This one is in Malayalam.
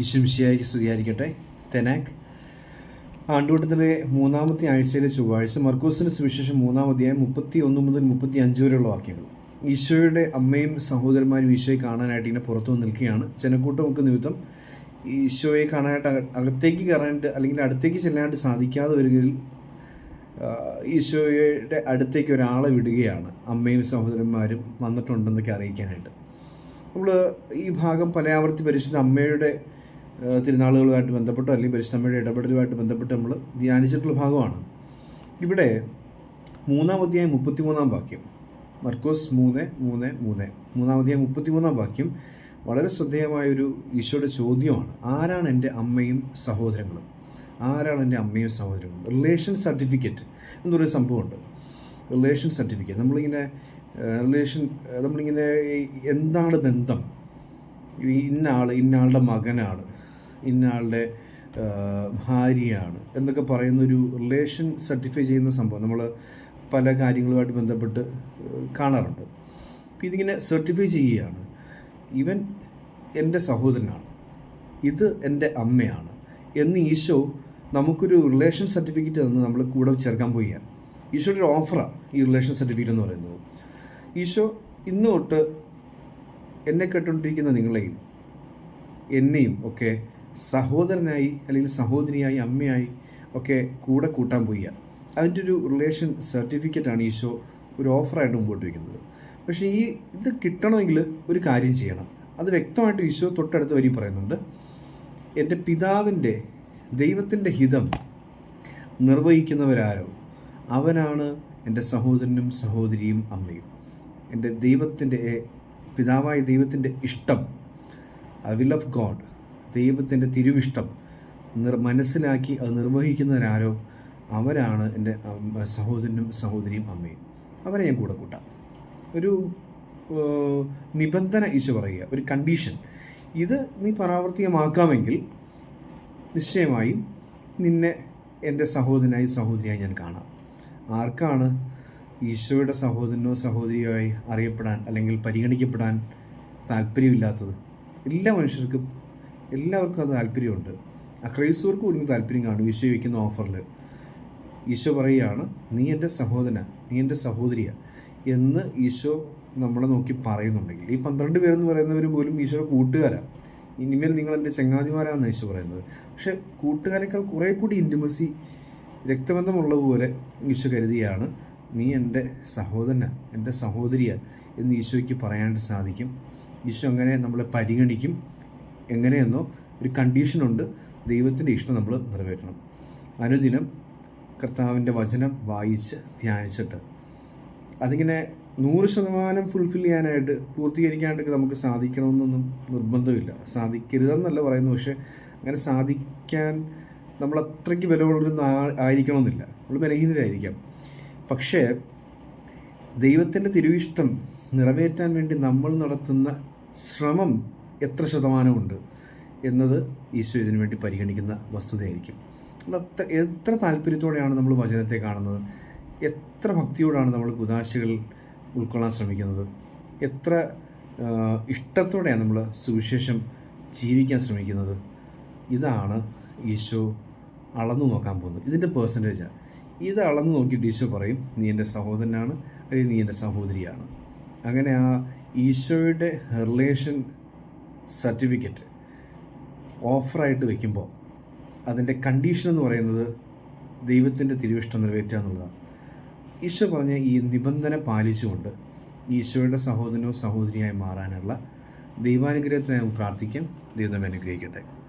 ഇശുംശിയായി സ്തുതിയായിരിക്കട്ടെ. തെനാക്. ആണ്ടുകൂട്ടത്തിലെ മൂന്നാമത്തെ ആഴ്ചയിലെ ചൊവ്വാഴ്ച മർക്കോസിന് സുവിശേഷം മൂന്നാം അധ്യായം മുപ്പത്തി ഒന്ന് മുതൽ മുപ്പത്തി അഞ്ച് വരെയുള്ള വാക്യങ്ങൾ. ഈശോയുടെ അമ്മയും സഹോദരന്മാരും ഈശോയെ കാണാനായിട്ട് ഇങ്ങനെ പുറത്തു നിൽക്കുകയാണ്. ജനക്കൂട്ടമൊക്കെ നിമിത്തം ഈശോയെ കാണാനായിട്ട് അക- അകത്തേക്ക് കയറാനായിട്ട് അല്ലെങ്കിൽ അടുത്തേക്ക് ചെല്ലാനായിട്ട് സാധിക്കാതെ വരികയിൽ ഈശോയുടെ അടുത്തേക്ക് ഒരാളെ വിടുകയാണ് അമ്മയും സഹോദരന്മാരും വന്നിട്ടുണ്ടെന്നൊക്കെ അറിയിക്കാനായിട്ട്. നമ്മൾ ഈ ഭാഗം പലയാവർത്തി പരിശുദ്ധ അമ്മയുടെ തിരുനാളുകളുമായിട്ട് ബന്ധപ്പെട്ടോ അല്ലെങ്കിൽ പരിശ്രമയുടെ ഇടപെടലുമായിട്ട് ബന്ധപ്പെട്ട് നമ്മൾ ധ്യാനിച്ചിട്ടുള്ള ഭാഗമാണ്. ഇവിടെ മൂന്നാം അധ്യായം മുപ്പത്തിമൂന്നാം വാക്യം. മർക്കോസ് മൂന്ന് മൂന്ന് മൂന്ന്. മൂന്നാം മുപ്പത്തിമൂന്നാം വാക്യം വളരെ ശ്രദ്ധേയമായൊരു ഈശോയുടെ ചോദ്യമാണ്. ആരാണ് എന്റെ അമ്മയും സഹോദരങ്ങളും? ആരാണ് എന്റെ അമ്മയും സഹോദരങ്ങളും? റിലേഷൻ സർട്ടിഫിക്കറ്റ് എന്നൊരു സംഭവമുണ്ട്. Relation certificate. നമ്മളിങ്ങനെ റിലേഷൻ നമ്മളിങ്ങനെ എന്താണ് ബന്ധം? ഈ ഇന്ന ആൾ ഇന്ന ആളുടെ മകനാണ്. ഇന്ന ആളുടെ ആ, ഭാര്യയാണ് എന്നൊക്കെ പറയുന്ന ഒരു റിലേഷൻ സർട്ടിഫൈ ചെയ്യുന്ന സംഭവം നമ്മൾ പല കാര്യങ്ങളുമായിട്ട് ബന്ധപ്പെട്ട് കാണാറുണ്ട്. അപ്പം ഇതിങ്ങനെ സർട്ടിഫൈ ചെയ്യുകയാണ്. ഇവൻ എന്റെ സഹോദരനാണ്. ഇത് എന്റെ അമ്മയാണ്. എന്ന് ഈശോ നമുക്കൊരു റിലേഷൻ സർട്ടിഫിക്കറ്റ് തന്ന് നമ്മൾ കൂടെ ചേർക്കാൻ പോവുകയാണ്. ഈശോയുടെ ഒരു ഓഫറാണ് ഈ റിലേഷൻ സർട്ടിഫിക്കറ്റ് എന്ന് പറയുന്നത്. ഈശോ ഇന്ന് തൊട്ട് എന്നെ കേട്ടുകൊണ്ടിരിക്കുന്ന നിങ്ങളെയും എന്നെയും ഒക്കെ സഹോദരനായി അല്ലെങ്കിൽ സഹോദരിയായി അമ്മയായി ഒക്കെ കൂടെ കൂട്ടാൻ പോയ അതിന്റെ ഒരു റിലേഷൻ സർട്ടിഫിക്കറ്റാണ് ഈശോ ഒരു ഓഫറായിട്ട് മുമ്പോട്ട് വയ്ക്കുന്നത് പക്ഷേ ഈ ഇത് കിട്ടണമെങ്കിൽ ഒരു കാര്യം ചെയ്യണം. അത് വ്യക്തമായിട്ട് ഈശോ തൊട്ടടുത്ത് വരി പറയുന്നുണ്ട്. എന്റെ പിതാവിന്റെ ദൈവത്തിന്റെ ഹിതം നിർവഹിക്കുന്നവരാരോ? അവനാണ് എന്റെ സഹോദരനും സഹോദരിയും അമ്മയും. എന്റെ ദൈവത്തിന്റെ പിതാവായ ദൈവത്തിന്റെ ഇഷ്ടം. വിൽ ഓഫ് ഗോഡ് ദൈവത്തിന്റെ തിരുവിഷ്ടം നിർ മനസ്സിലാക്കി അത് നിർവഹിക്കുന്നവരാരോ അവരാണ് എന്റെ സഹോദരനും സഹോദരിയും അമ്മയും. അവരെ ഞാൻ കൂടെ കൂട്ടാം. ഒരു നിബന്ധന ഈശോ പറയുക ഒരു കണ്ടീഷൻ ഇത് നീ പ്രാവർത്തികമാക്കാമെങ്കിൽ നിശ്ചയമായും നിന്നെ എന്റെ സഹോദരനായി സഹോദരിയായി ഞാൻ കാണാം. ആർക്കാണ് ഈശോയുടെ സഹോദരനോ സഹോദരിയോ ആയി അറിയപ്പെടാൻ അല്ലെങ്കിൽ പരിഗണിക്കപ്പെടാൻ താല്പര്യമില്ലാത്തത്? എല്ലാ മനുഷ്യർക്കും എല്ലാവർക്കും അത് താല്പര്യമുണ്ട്. ആ ക്രൈസ്തവർക്കും ഒരു താല്പര്യം കാണും ഈശോ വയ്ക്കുന്ന ഓഫറിൽ. ഈശോ പറയുകയാണ് നീ എന്റെ സഹോദരന നീ എന്റെ സഹോദരിയ എന്ന് ഈശോ നമ്മളെ നോക്കി പറയുന്നുണ്ടെങ്കിൽ ഈ പന്ത്രണ്ട് പേരെന്ന് പറയുന്നവർ പോലും ഈശോയുടെ കൂട്ടുകാരാണ് ഇനിമേൽ നിങ്ങൾ എന്റെ ചങ്ങാതിമാരാണെന്ന് ഈശോ പറയുന്നത്. പക്ഷേ കൂട്ടുകാരെക്കാൾ കുറേ കൂടി ഇന്റിമസി രക്തബന്ധമുള്ളതുപോലെ ഈശോ കരുതിയാണ് നീ എന്റെ സഹോദരന എന്റെ സഹോദരിയ എന്ന് ഈശോയ്ക്ക് പറയാനായിട്ട് സാധിക്കും. ഈശോ അങ്ങനെ നമ്മളെ പരിഗണിക്കും. എങ്ങനെയെന്നോ ഒരു കണ്ടീഷനുണ്ട് ദൈവത്തിന്റെ ഇഷ്ടം നമ്മൾ നിറവേറ്റണം. അനുദിനം കർത്താവിന്റെ വചനം വായിച്ച് ധ്യാനിച്ചിട്ട് അതിങ്ങനെ നൂറ് ശതമാനം ഫുൾഫിൽ ചെയ്യാനായിട്ട് പൂർത്തീകരിക്കാനായിട്ടൊക്കെ നമുക്ക് സാധിക്കണമെന്നൊന്നും നിർബന്ധമില്ല. സാധിക്കരുതെന്നല്ല പറയുന്നു പക്ഷേ അങ്ങനെ സാധിക്കാൻ നമ്മൾ അത്രയ്ക്ക് വിലയുള്ളൊരു ആയിരിക്കണമെന്നില്ല. നമ്മൾ ബലഹീനരായിരിക്കാം. പക്ഷേ ദൈവത്തിന്റെ തിരുവിഷ്ടം നിറവേറ്റാൻ വേണ്ടി നമ്മൾ നടത്തുന്ന ശ്രമം എത്ര ശതമാനമുണ്ട് എന്നത് ഈശോ ഇതിനു വേണ്ടി പരിഗണിക്കുന്ന വസ്തുതയായിരിക്കും. അത്ര എത്ര താല്പര്യത്തോടെയാണ് നമ്മൾ വചനത്തെ കാണുന്നത്? എത്ര ഭക്തിയോടാണ് നമ്മൾ കുതാശകൾ ഉൾക്കൊള്ളാൻ ശ്രമിക്കുന്നത്? എത്ര ഇഷ്ടത്തോടെയാണ് നമ്മൾ സുവിശേഷം ജീവിക്കാൻ ശ്രമിക്കുന്നത്? ഇതാണ് ഈശോ അളന്നു നോക്കാൻ പോകുന്നത്. ഇതിന്റെ പേഴ്സന്റേജാണ് ഇത് അളന്നു നോക്കിയിട്ട് ഈശോ പറയും നീ എന്റെ സഹോദരനാണ് അല്ലെങ്കിൽ നീ എന്റെ സഹോദരിയാണ്. അങ്ങനെ ആ ഈശോയുടെ റിലേഷൻ സർട്ടിഫിക്കറ്റ് ഓഫറായിട്ട് വയ്ക്കുമ്പോൾ അതിന്റെ കണ്ടീഷൻ എന്ന് പറയുന്നത് ദൈവത്തിന്റെ തിരുവിഷ്ടം നിറവേറ്റുക എന്നുള്ളതാണ്. ഈശോ പറഞ്ഞ ഈ നിബന്ധന പാലിച്ചുകൊണ്ട് ഈശോയുടെ സഹോദരനോ സഹോദരിയായി മാറാനുള്ള ദൈവാനുഗ്രഹത്തിനായി പ്രാർത്ഥിക്കാം. ദൈവം അനുഗ്രഹിക്കട്ടെ.